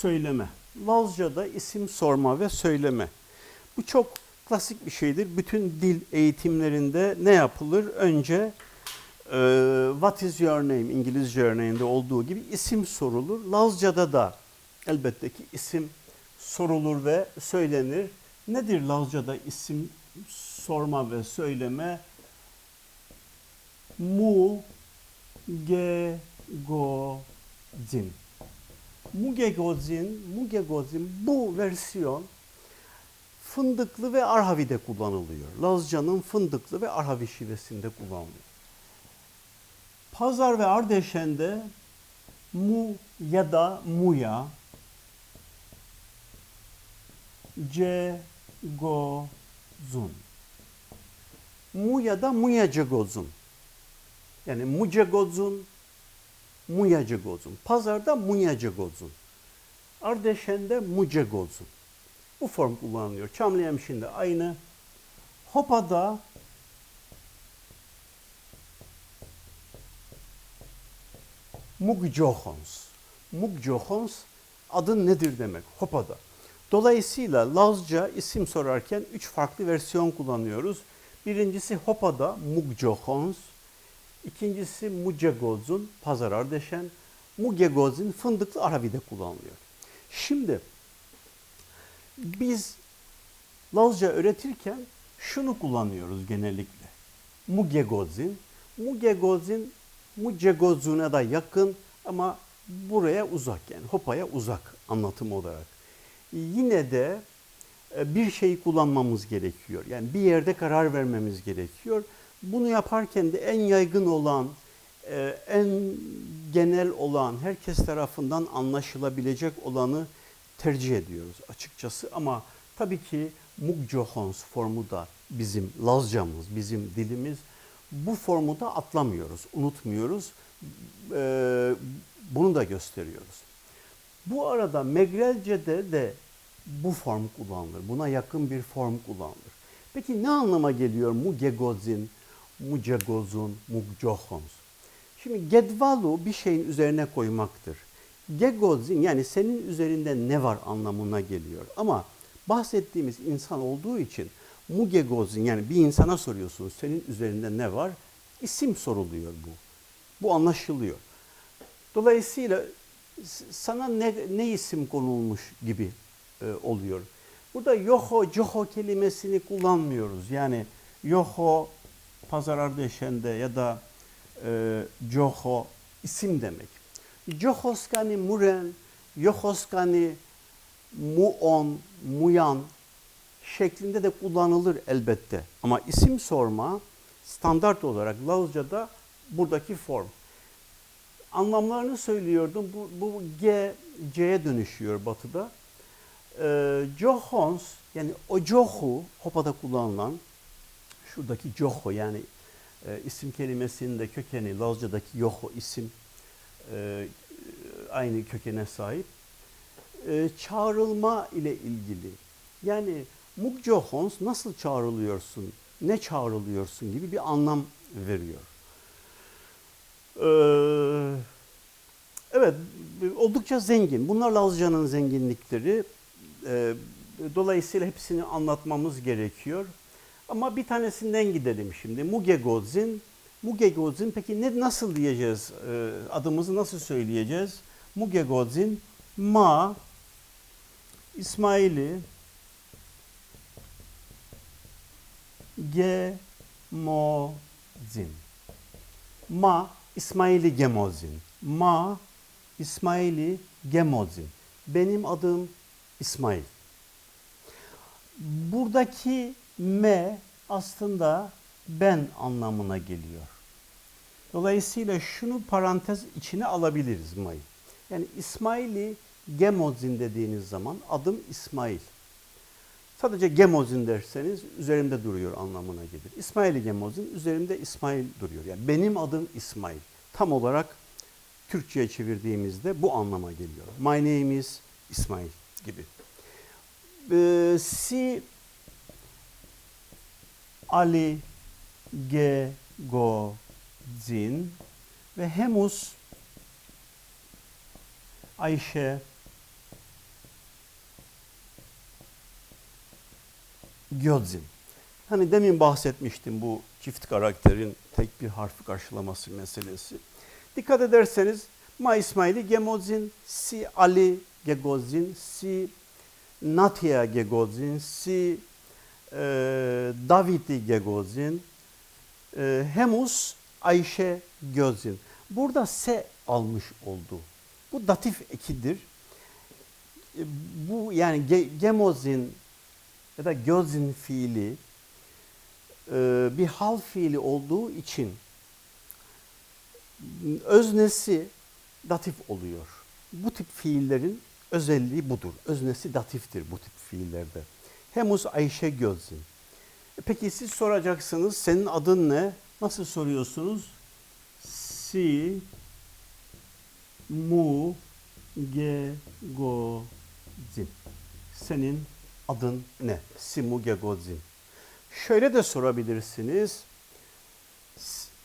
söyleme. Lazca'da isim sorma ve söyleme. Bu çok klasik bir şeydir. Bütün dil eğitimlerinde ne yapılır? Önce e, what is your name İngilizce örneğinde olduğu gibi isim sorulur. Lazca'da da elbette ki isim sorulur ve söylenir. Nedir Lazca'da isim sorma ve söyleme? Mu ge go zin. Mugegozin, Mugegozin bu versiyon fındıklı ve Arhavi'de kullanılıyor. Lazca'nın fındıklı ve Arhavi şivesinde kullanılıyor. Pazar ve Ardeşen'de mu ya da muya ce go zun. Mu ya da muyacegozun. Yani mucegozun, muyacegozun. Pazarda muyacegozun. Ardeşen'de mucegozun. Bu form kullanılıyor. Çamlıhemşin'de aynı. Hopa'da Mugjohons. Mugjohons adın nedir demek Hopa'da. Dolayısıyla Lazca isim sorarken üç farklı versiyon kullanıyoruz. Birincisi Hopa'da Mugjohons, ikincisi Mucegozun, Pazar Ardeşen, Mugegoz'un fındıklı Arabi'de kullanılıyor. Şimdi biz Lazca öğretirken şunu kullanıyoruz genellikle. Mugegozin. Mugegozin Mucegozun'a da yakın ama buraya uzak yani Hopa'ya uzak anlatım olarak. Yine de e, bir şeyi kullanmamız gerekiyor. Yani bir yerde karar vermemiz gerekiyor. Bunu yaparken de en yaygın olan, e, en genel olan, herkes tarafından anlaşılabilecek olanı tercih ediyoruz açıkçası. Ama tabii ki Mugjohons formu da bizim Lazcamız, bizim dilimiz. Bu formu da atlamıyoruz, unutmuyoruz. Ee, bunu da gösteriyoruz. Bu arada Megrelce'de de bu form kullanılır. Buna yakın bir form kullanılır. Peki ne anlama geliyor mugegozin, mucegozun, mugjohons? Şimdi gedvalu bir şeyin üzerine koymaktır. Gegozin yani senin üzerinde ne var anlamına geliyor. Ama bahsettiğimiz insan olduğu için mugegozin yani bir insana soruyorsunuz senin üzerinde ne var? İsim soruluyor bu. Bu anlaşılıyor. Dolayısıyla sana ne, ne isim konulmuş gibi e, oluyor. Burada yoho, joho kelimesini kullanmıyoruz. Yani yoho pazar ardeşende ya da e, joho isim demek. Johoskani muren, yohoskani muon, muyan şeklinde de kullanılır elbette. Ama isim sorma standart olarak Lazca'da buradaki form. Anlamlarını söylüyordum. Bu, bu G, C'ye dönüşüyor batıda. Ee, Johons yani o Johu, Hopa'da kullanılan şuradaki Joho yani e, isim kelimesinin de kökeni Lazca'daki Yoho isim e, aynı kökene sahip. E, çağrılma ile ilgili. Yani Mugjohons nasıl çağrılıyorsun, ne çağrılıyorsun gibi bir anlam veriyor. Ee, evet, oldukça zengin. Bunlar Lazca'nın zenginlikleri. Ee, dolayısıyla hepsini anlatmamız gerekiyor. Ama bir tanesinden gidelim şimdi. Mugegozin. Mugegozin peki ne nasıl diyeceğiz? Ee, adımızı nasıl söyleyeceğiz? Mugegozin ma İsmaili Gemozin. Ma İsmaili Gemozin. Ma İsmaili Gemozin. Benim adım İsmail. Buradaki me aslında ben anlamına geliyor. Dolayısıyla şunu parantez içine alabiliriz mayı. Yani İsmaili Gemozin dediğiniz zaman adım İsmail. Sadece Gemozin derseniz üzerimde duruyor anlamına gelir. İsmaili Gemozin üzerimde İsmail duruyor. Yani benim adım İsmail. Tam olarak Türkçe'ye çevirdiğimizde bu anlama geliyor. My name is İsmail gibi. Ee, si Ali Gegozin ve Hemus Ayşe Gözin. Hani demin bahsetmiştim bu çift karakterin tek bir harfi karşılaması meselesi. Dikkat ederseniz Ma İsmail'i Gemozin, Si Ali Gegozin, Si Natia Gegozin, Si Davidi Gegozin, e, Hemus Ayşe Gözin. Burada se almış oldu. Bu datif ekidir. E, bu yani ge, gemozin ya da gözin fiili e, bir hal fiili olduğu için öznesi datif oluyor. Bu tip fiillerin özelliği budur. Öznesi datiftir bu tip fiillerde. Hemus Ayşe Gözin. E Peki siz soracaksınız senin adın ne? Nasıl soruyorsunuz? Si mu ge go zin. Senin adın ne? Si mu ge go zin. Şöyle de sorabilirsiniz.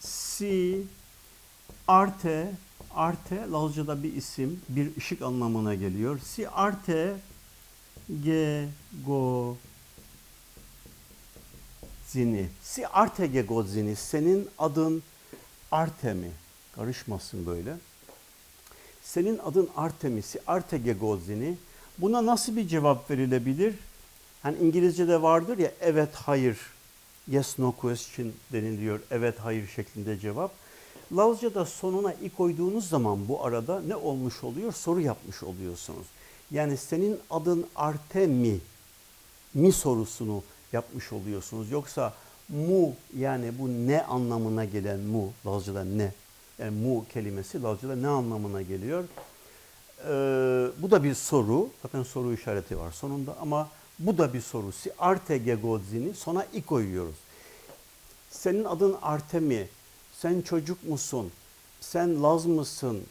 Si arte arte Lazca'da bir isim, bir ışık anlamına geliyor. Si arte ge go zini. Si arte ge go zini. Senin adın Arte mi? Karışmasın böyle. Senin adın Artemis'i, Artegegozini. Buna nasıl bir cevap verilebilir? Hani İngilizce'de vardır ya evet hayır, yes no question deniliyor. Evet hayır şeklinde cevap. Lazca'da sonuna i koyduğunuz zaman bu arada ne olmuş oluyor? Soru yapmış oluyorsunuz. Yani senin adın Artemi mi sorusunu yapmış oluyorsunuz. Yoksa mu yani bu ne anlamına gelen mu Lazca'da ne yani mu kelimesi Lazca'da ne anlamına geliyor? Ee, bu da bir soru. Zaten soru işareti var sonunda ama bu da bir soru. Si arte gegodzini sona i koyuyoruz. Senin adın Artemi. Sen çocuk musun? Sen Laz mısın?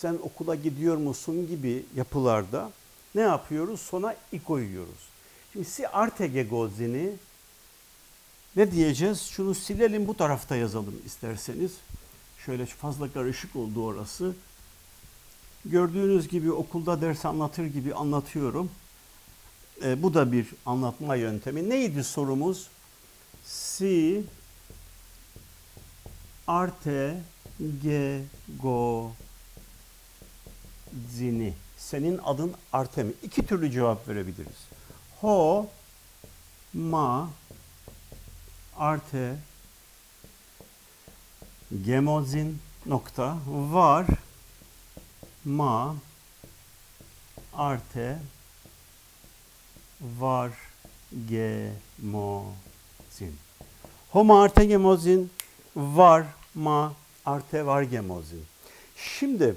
Sen okula gidiyor musun gibi yapılarda ne yapıyoruz? Sona i koyuyoruz. Şimdi si arte gegodzini ne diyeceğiz? Şunu silelim bu tarafta yazalım isterseniz. Şöyle fazla karışık oldu orası. Gördüğünüz gibi okulda ders anlatır gibi anlatıyorum. E, bu da bir anlatma yöntemi. Neydi sorumuz? Si arte ge go zini. Senin adın Artemi. İki türlü cevap verebiliriz. Ho ma arte gemozin nokta var ma arte var gemozin. Homo arte gemozin var ma arte var gemozin. Şimdi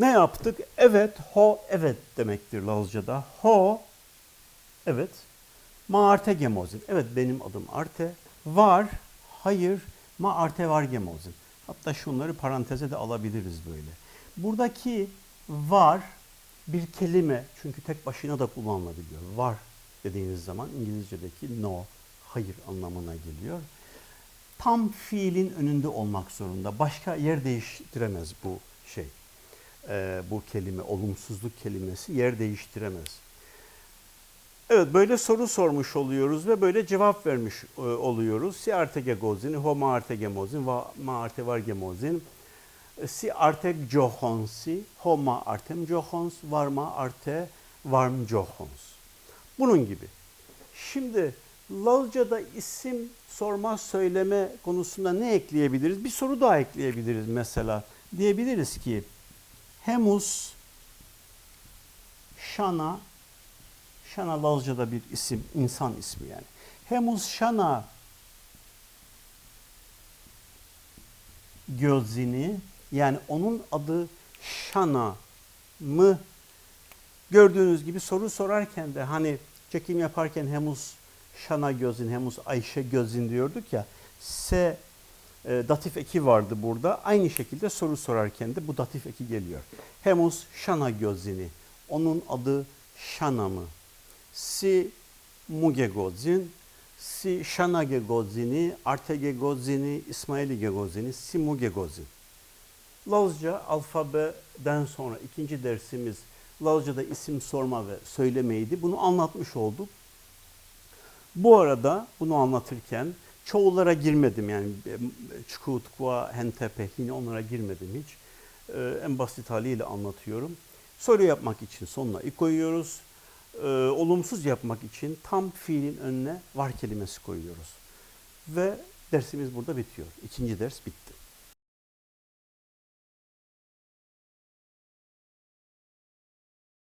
ne yaptık? Evet, ho evet demektir Lazca'da. Ho evet Ma arte gemozin. Evet benim adım Arte. Var, hayır, ma arte var gemozin. Hatta şunları paranteze de alabiliriz böyle. Buradaki var bir kelime çünkü tek başına da kullanılabiliyor. Var dediğiniz zaman İngilizce'deki no, hayır anlamına geliyor. Tam fiilin önünde olmak zorunda. Başka yer değiştiremez bu şey. Ee, bu kelime, olumsuzluk kelimesi yer değiştiremez. Evet böyle soru sormuş oluyoruz ve böyle cevap vermiş e, oluyoruz. Si arte gegozin, ho ma arte gemozin, va ma arte var gemozin. E, si arte johonsi, ho ma artem johons, var ma arte varm johons. Bunun gibi. Şimdi Lazca'da isim sorma söyleme konusunda ne ekleyebiliriz? Bir soru daha ekleyebiliriz mesela. Diyebiliriz ki Hemus Şana Şana Lazca'da bir isim, insan ismi yani. Hemus Şana gözini yani onun adı Şana mı gördüğünüz gibi soru sorarken de hani çekim yaparken Hemus Şana gözün, Hemus Ayşe gözün diyorduk ya. S e, datif eki vardı burada. Aynı şekilde soru sorarken de bu datif eki geliyor. Hemus Şana gözini. Onun adı Şana mı? si Mugegodzin, si Şanagegodzini, Artegegodzini, İsmailigegodzini, si Mugegodzin. Lazca alfabeden sonra ikinci dersimiz Lazca'da isim sorma ve söylemeydi. Bunu anlatmış olduk. Bu arada bunu anlatırken çoğullara girmedim yani çukutkua, hentepe, yine onlara girmedim hiç. Ee, en basit haliyle anlatıyorum. Soru yapmak için sonuna i koyuyoruz. Ee, olumsuz yapmak için tam fiilin önüne var kelimesi koyuyoruz. Ve dersimiz burada bitiyor. İkinci ders bitti.